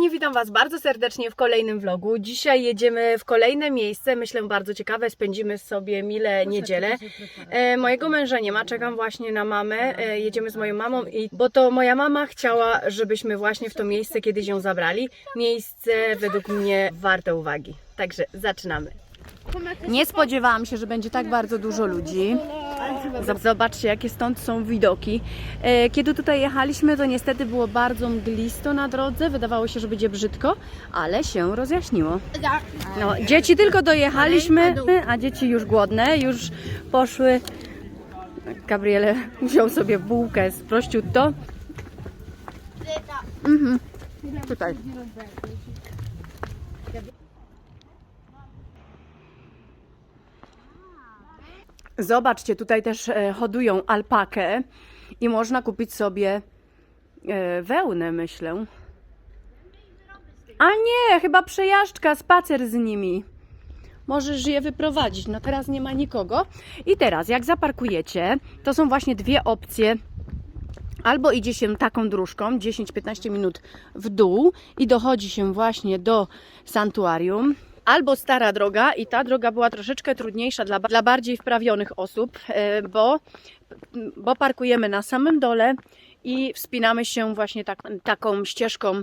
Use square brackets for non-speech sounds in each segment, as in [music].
kochani, witam Was bardzo serdecznie w kolejnym vlogu. Dzisiaj jedziemy w kolejne miejsce, myślę bardzo ciekawe, spędzimy sobie mile niedzielę. E, mojego męża nie ma, czekam właśnie na mamę, e, jedziemy z moją mamą, i, bo to moja mama chciała, żebyśmy właśnie w to miejsce kiedyś ją zabrali. Miejsce według mnie warte uwagi. Także zaczynamy. Nie spodziewałam się, że będzie tak bardzo dużo ludzi. Zob- Zobaczcie, jakie stąd są widoki. E, Kiedy tutaj jechaliśmy, to niestety było bardzo mglisto na drodze. Wydawało się, że będzie brzydko, ale się rozjaśniło. No, dzieci tylko dojechaliśmy, a dzieci już głodne, już poszły. Gabriele wziął sobie bułkę z prosciutto. Mhm. Tutaj. Zobaczcie, tutaj też e, hodują alpakę i można kupić sobie e, wełnę, myślę. A nie, chyba przejażdżka, spacer z nimi. Możesz je wyprowadzić. No teraz nie ma nikogo. I teraz, jak zaparkujecie, to są właśnie dwie opcje. Albo idzie się taką dróżką 10-15 minut w dół i dochodzi się właśnie do santuarium. Albo stara droga i ta droga była troszeczkę trudniejsza dla, dla bardziej wprawionych osób, e, bo, bo parkujemy na samym dole i wspinamy się właśnie tak, taką ścieżką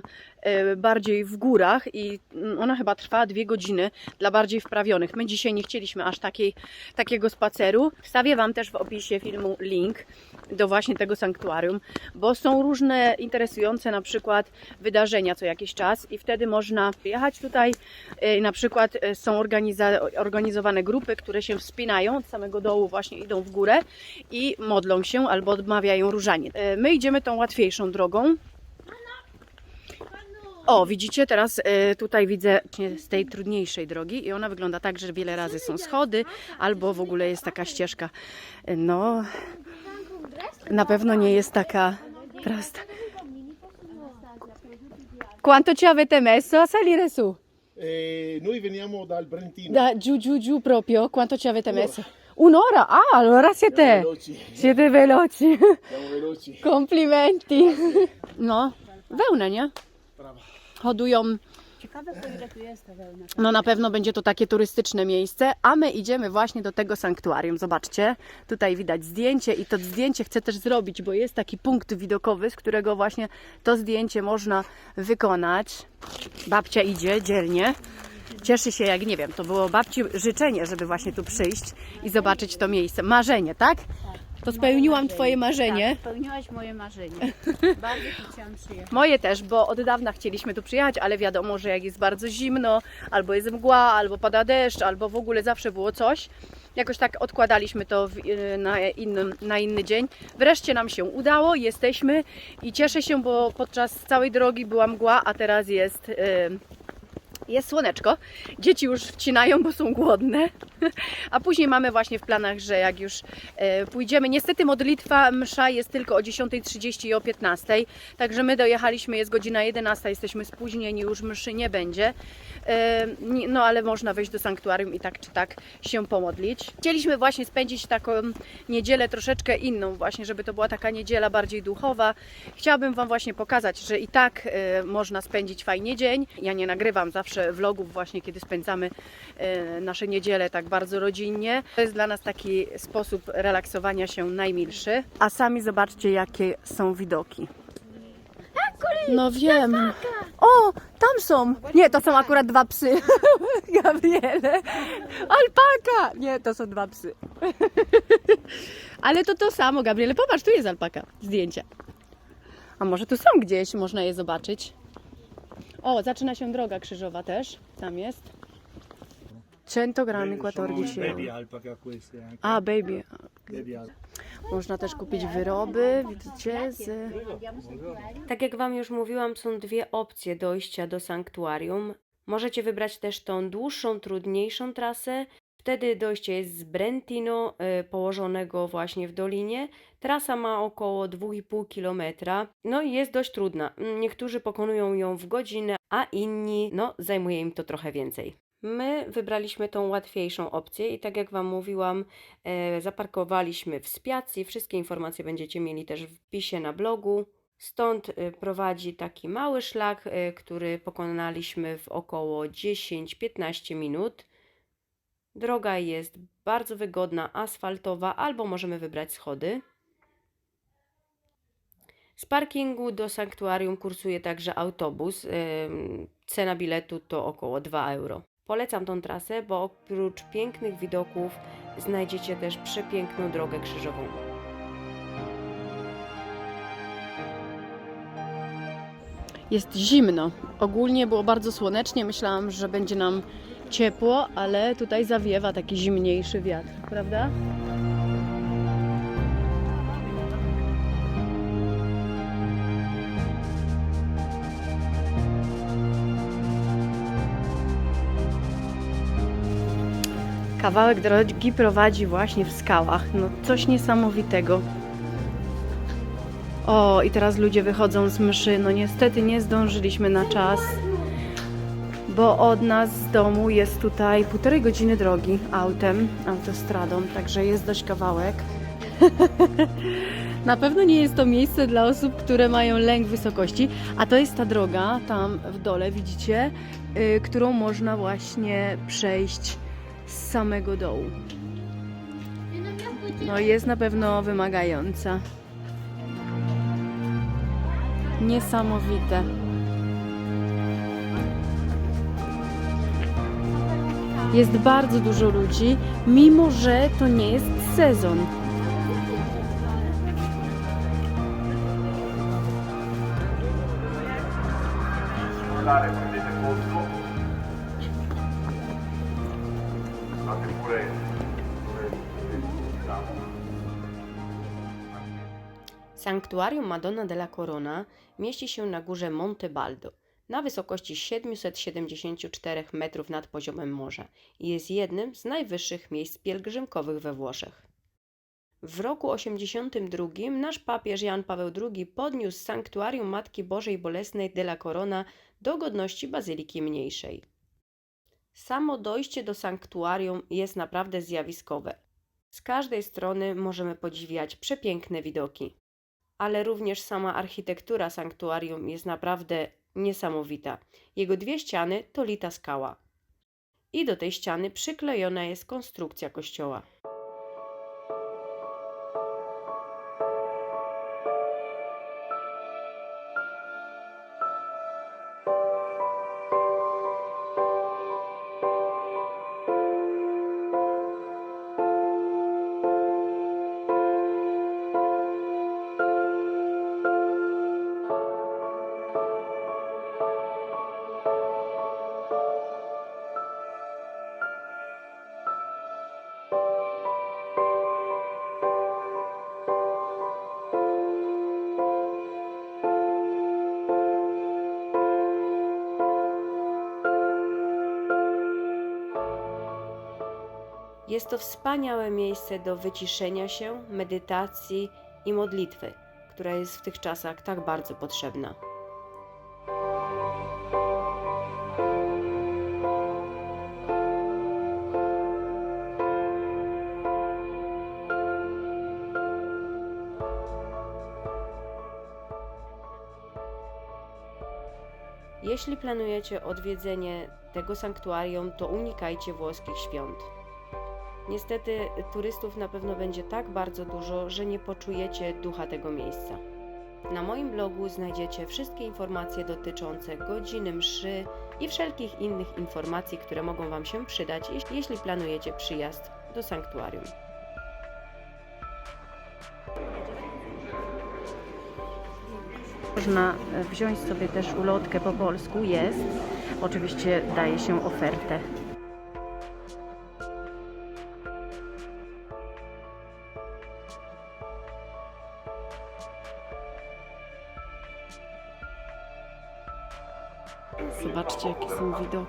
bardziej w górach i ona chyba trwa dwie godziny dla bardziej wprawionych. My dzisiaj nie chcieliśmy aż takiej, takiego spaceru. Wstawię Wam też w opisie filmu link do właśnie tego sanktuarium, bo są różne interesujące na przykład wydarzenia co jakiś czas i wtedy można jechać tutaj. E, Na przykład e, są organizowane grupy, które się wspinają od samego dołu, właśnie idą w górę i modlą się albo odmawiają różanie. My idziemy tą łatwiejszą drogą. O, widzicie, teraz e, tutaj widzę z tej trudniejszej drogi i ona wygląda tak, że wiele razy są schody albo w ogóle jest taka ścieżka. E, No, na pewno nie jest taka prosta. Quanto ci avete messo a salire su? Eh, noi veniamo dal Brentino. Da giù giù giù proprio, quanto ci avete messo? Un'ora? Ah, allora siete, veloci. siete veloci. Veloci. Komplimenti. No, wełnę, nie? Brawa. Hodują. Ciekawe, po ile tu jest ta wełna. No na pewno będzie to takie turystyczne miejsce, a my idziemy właśnie do tego sanktuarium. Zobaczcie, tutaj widać zdjęcie i to zdjęcie chcę też zrobić, bo jest taki punkt widokowy, z którego właśnie to zdjęcie można wykonać. Babcia idzie dzielnie. Cieszy się, jak nie wiem, to było babci życzenie, żeby właśnie tu przyjść i zobaczyć to miejsce. Marzenie, tak? To spełniłam Twoje marzenie. Tak, spełniłaś moje marzenie. [laughs] Bardzo tu chciałam przyjechać. Moje też, bo od dawna chcieliśmy tu przyjechać, ale wiadomo, że jak jest bardzo zimno, albo jest mgła, albo pada deszcz, albo w ogóle zawsze było coś. Jakoś tak odkładaliśmy to w, y, na, innym, na inny dzień. Wreszcie nam się udało, jesteśmy i cieszę się, bo podczas całej drogi była mgła, a teraz jest. y, jest słoneczko. Dzieci już wcinają, bo są głodne. [laughs] A później mamy właśnie w planach, że jak już e, pójdziemy. Niestety modlitwa msza jest tylko o 10.30 i o 15.00. Także my dojechaliśmy, jest godzina 11, jesteśmy spóźnieni, już mszy nie będzie. E, No ale można wejść do sanktuarium i tak czy tak się pomodlić. Chcieliśmy właśnie spędzić taką niedzielę troszeczkę inną, właśnie, żeby to była taka niedziela bardziej duchowa. Chciałabym Wam właśnie pokazać, że i tak e, można spędzić fajnie dzień. Ja nie nagrywam zawsze vlogów właśnie, kiedy spędzamy e, nasze niedziele tak bardzo rodzinnie. To jest dla nas taki sposób relaksowania się najmilszy. A sami zobaczcie, jakie są widoki. No wiem. O, tam są. Nie, to są akurat dwa psy. [laughs] Gabriele. Alpaka. Nie, to są dwa psy. Ale to to samo, Gabriele. Popatrz, tu jest alpaka. Zdjęcia. A może tu są gdzieś, można je zobaczyć. O, zaczyna się droga krzyżowa też. Tam jest. 100 grammi 14 Baby euro. alpaca queste anche. A, baby. Baby alpaca. Można też kupić wyroby, widzicie, z... Tak jak Wam już mówiłam, są dwie opcje dojścia do sanktuarium. Możecie wybrać też tą dłuższą, trudniejszą trasę. Wtedy dojście jest z Brentino, y, położonego właśnie w dolinie. Trasa ma około 2,5 km. No i jest dość trudna. Niektórzy pokonują ją w godzinę, a inni, no, zajmuje im to trochę więcej. My wybraliśmy tą łatwiejszą opcję i tak jak Wam mówiłam, e, zaparkowaliśmy w Spiacji. Wszystkie informacje będziecie mieli też w wpisie na blogu. Stąd y, prowadzi taki mały szlak, y, który pokonaliśmy w około 10-15 minut. Droga jest bardzo wygodna, asfaltowa, albo możemy wybrać schody. Z parkingu do sanktuarium kursuje także autobus. Cena biletu to około 2 euro. Polecam tą trasę, bo oprócz pięknych widoków znajdziecie też przepiękną drogę krzyżową. Jest zimno. Ogólnie było bardzo słonecznie. Myślałam, że będzie nam ciepło, ale tutaj zawiewa taki zimniejszy wiatr, prawda? Kawałek drogi prowadzi właśnie w skałach. No coś niesamowitego. O, i teraz ludzie wychodzą z mszy. No niestety nie zdążyliśmy na czas, bo od nas z domu jest tutaj półtorej godziny drogi autem, autostradą, także jest dość kawałek. [laughs] Na pewno nie jest to miejsce dla osób, które mają lęk wysokości, a to jest ta droga tam w dole, widzicie, y, którą można właśnie przejść z samego dołu. No jest na pewno wymagająca. Niesamowite. Jest bardzo dużo ludzi, mimo że to nie jest sezon. Prendete posto. Pure diciamo. Sanktuarium Madonna della Corona mieści się na górze Monte Baldo, na wysokości 774 metrów nad poziomem morza i jest jednym z najwyższych miejsc pielgrzymkowych we Włoszech. W roku 82 nasz papież Jan Paweł II podniósł sanktuarium Matki Bożej Bolesnej della Corona do godności Bazyliki Mniejszej. Samo dojście do sanktuarium jest naprawdę zjawiskowe. Z każdej strony możemy podziwiać przepiękne widoki ale również sama architektura sanktuarium jest naprawdę niesamowita. Jego dwie ściany to lita skała. I do tej ściany przyklejona jest konstrukcja kościoła. Jest to wspaniałe miejsce do wyciszenia się, medytacji i modlitwy, która jest w tych czasach tak bardzo potrzebna. Jeśli planujecie odwiedzenie tego sanktuarium, to unikajcie włoskich świąt. Niestety turystów na pewno będzie tak bardzo dużo, że nie poczujecie ducha tego miejsca. Na moim blogu znajdziecie wszystkie informacje dotyczące godziny mszy i wszelkich innych informacji, które mogą Wam się przydać, jeśli- planujecie przyjazd do sanktuarium. Można e, wziąć sobie też ulotkę po polsku, jest. Oczywiście daje się ofertę.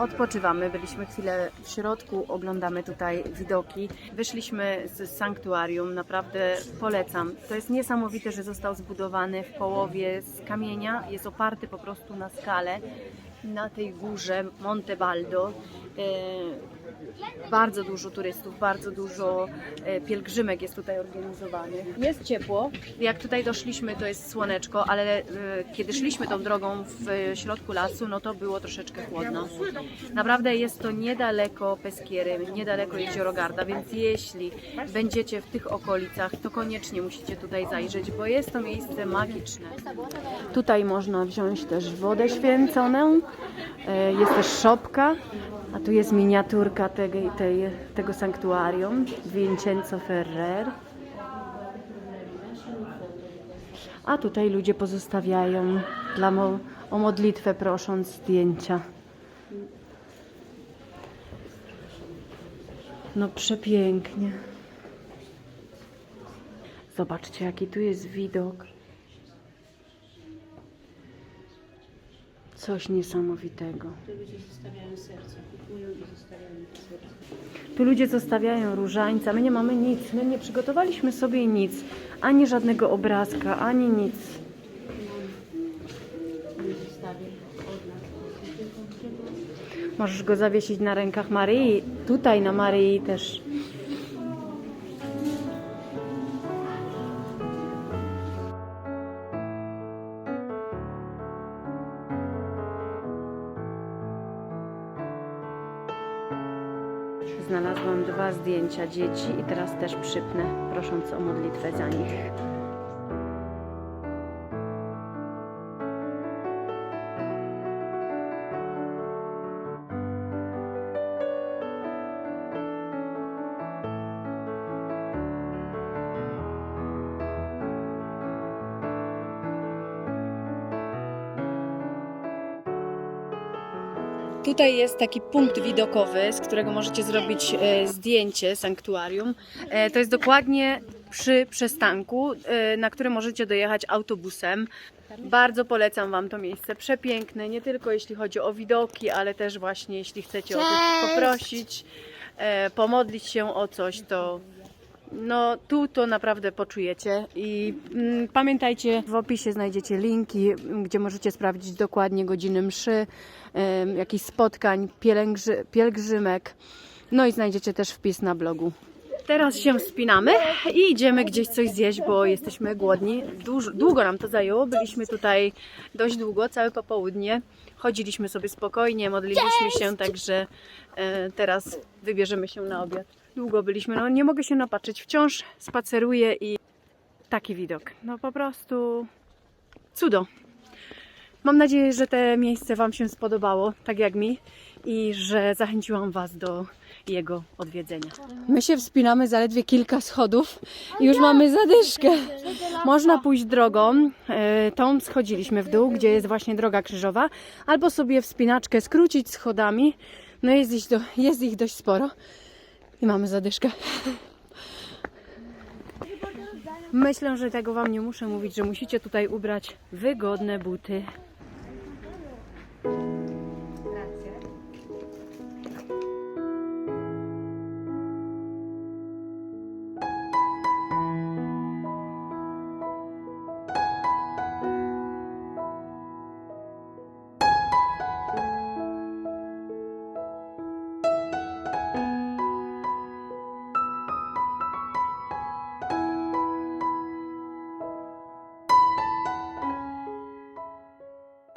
Odpoczywamy, byliśmy chwilę w środku, oglądamy tutaj widoki. Wyszliśmy z sanktuarium, naprawdę polecam. To jest niesamowite, że został zbudowany w połowie z kamienia, jest oparty po prostu na skale na tej górze Monte Baldo. E, bardzo dużo turystów, bardzo dużo e, pielgrzymek jest tutaj organizowanych. Jest ciepło. Jak tutaj doszliśmy, to jest słoneczko, ale e, kiedy szliśmy tą drogą w środku lasu, no to było troszeczkę chłodno. Naprawdę jest to niedaleko Peskiery, niedaleko Jezioro Garda, więc jeśli będziecie w tych okolicach, to koniecznie musicie tutaj zajrzeć, bo jest to miejsce magiczne. Tutaj można wziąć też wodę święconą, e, jest też szopka, a tu jest miniaturka tej, tej, tego sanktuarium, Vincenzo Ferrer. A tutaj ludzie pozostawiają dla mo- o modlitwę prosząc zdjęcia. No przepięknie. Zobaczcie, jaki tu jest widok. Coś niesamowitego. Tu ludzie zostawiają różańca. My nie mamy nic. My nie przygotowaliśmy sobie nic. Ani żadnego obrazka, ani nic. Możesz go zawiesić na rękach Maryi. Tutaj na Maryi też. Zdjęcia dzieci i teraz też przypnę, prosząc o modlitwę za nich. Tutaj jest taki punkt widokowy, z którego możecie zrobić e, zdjęcie sanktuarium. E, to jest dokładnie przy przystanku, e, na który możecie dojechać autobusem. Bardzo polecam Wam to miejsce. Przepiękne, nie tylko jeśli chodzi o widoki, ale też właśnie jeśli chcecie o coś poprosić, pomodlić się o coś, to no tu to naprawdę poczujecie i mm, pamiętajcie, w opisie znajdziecie linki, gdzie możecie sprawdzić dokładnie godziny mszy, em, jakichś spotkań, pielęgrzy, pielgrzymek, no i znajdziecie też wpis na blogu. Teraz się wspinamy i idziemy gdzieś coś zjeść, bo jesteśmy głodni. Dużo, długo nam to zajęło, byliśmy tutaj dość długo, całe popołudnie. Chodziliśmy sobie spokojnie, modliliśmy się, także e, teraz wybierzemy się na obiad. Długo byliśmy, no nie mogę się napatrzeć, wciąż spaceruję i taki widok. No po prostu cudo. Mam nadzieję, że te miejsce Wam się spodobało, tak jak mi, i że zachęciłam Was do jego odwiedzenia. My się wspinamy zaledwie kilka schodów i już mamy zadyszkę. Można pójść drogą, e, tą schodziliśmy w dół, gdzie jest właśnie droga krzyżowa, albo sobie wspinaczkę skrócić schodami. No jest ich, do, jest ich dość sporo i mamy zadyszkę. Myślę, że tego Wam nie muszę mówić, że musicie tutaj ubrać wygodne buty.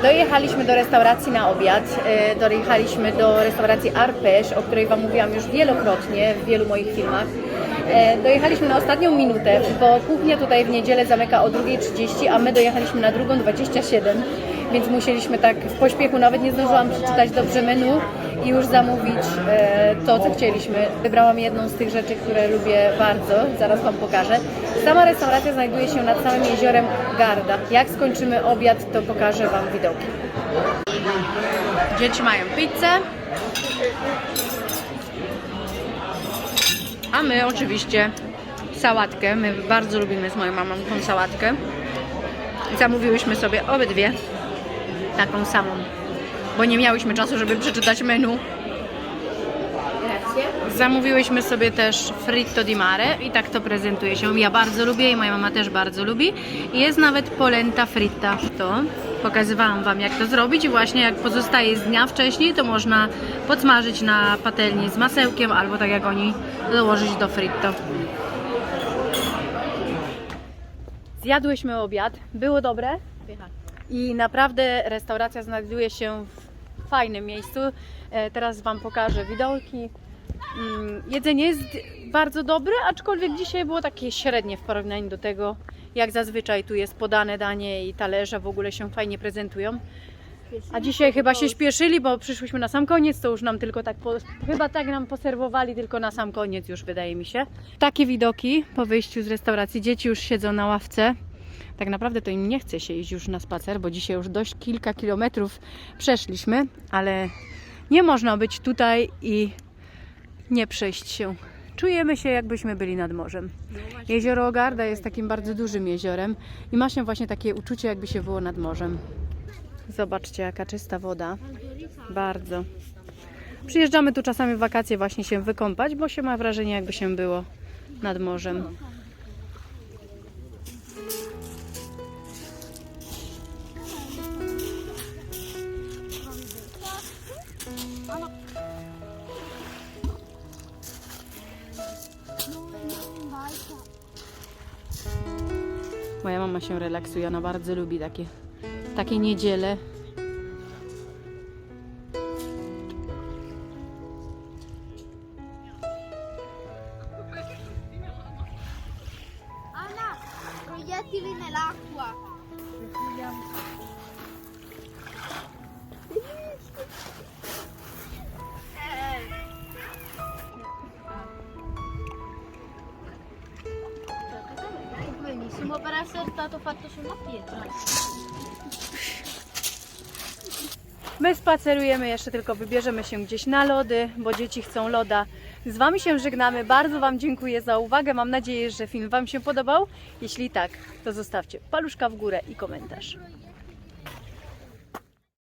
Dojechaliśmy do restauracji na obiad. e, Dojechaliśmy do restauracji Arpesz, o której Wam mówiłam już wielokrotnie w wielu moich filmach. E, Dojechaliśmy na ostatnią minutę, bo kuchnia tutaj w niedzielę zamyka o 2.30, a my dojechaliśmy na 2.27, więc musieliśmy tak w pośpiechu, nawet nie zdążyłam przeczytać dobrze menu i już zamówić e, to, co chcieliśmy. Wybrałam jedną z tych rzeczy, które lubię bardzo, zaraz Wam pokażę. Sama restauracja znajduje się nad samym jeziorem Garda. Jak skończymy obiad, to pokażę Wam widoki. Dzieci mają pizzę. A my oczywiście sałatkę. My bardzo lubimy z moją mamą tą sałatkę. Zamówiłyśmy sobie obydwie taką samą. bo nie miałyśmy czasu, żeby przeczytać menu. Zamówiłyśmy sobie też fritto di mare i tak to prezentuje się. Ja bardzo lubię i moja mama też bardzo lubi. I Jest nawet polenta fritta. To pokazywałam Wam jak to zrobić i właśnie jak pozostaje z dnia wcześniej, to można podsmażyć na patelni z masełkiem albo tak jak oni dołożyć do fritto. Zjadłyśmy obiad, było dobre i naprawdę restauracja znajduje się w fajnym miejscu. E, Teraz Wam pokażę widoki. Mm, Jedzenie jest bardzo dobre, aczkolwiek dzisiaj było takie średnie w porównaniu do tego, jak zazwyczaj tu jest podane danie i talerze w ogóle się fajnie prezentują. A dzisiaj chyba się śpieszyli, bo przyszłyśmy na sam koniec, to już nam tylko tak, po, chyba tak nam poserwowali, tylko na sam koniec już wydaje mi się. Takie widoki po wyjściu z restauracji, dzieci już siedzą na ławce. Tak naprawdę to im nie chce się iść już na spacer, bo dzisiaj już dość kilka kilometrów przeszliśmy, ale nie można być tutaj i nie przejść się. Czujemy się, jakbyśmy byli nad morzem. Jezioro Ogarda jest takim bardzo dużym jeziorem i ma się właśnie takie uczucie, jakby się było nad morzem. Zobaczcie, jaka czysta woda. Bardzo. Przyjeżdżamy tu czasami w wakacje właśnie się wykąpać, bo się ma wrażenie, jakby się było nad morzem. Moja mama się relaksuje, ona bardzo lubi takie, takie niedziele. Essere stato fatto sulla pietra. My spacerujemy jeszcze, tylko wybierzemy się gdzieś na lody, bo dzieci chcą loda. Z Wami się żegnamy. Bardzo Wam dziękuję za uwagę. Mam nadzieję, że film Wam się podobał. Jeśli tak, to zostawcie paluszka w górę i komentarz.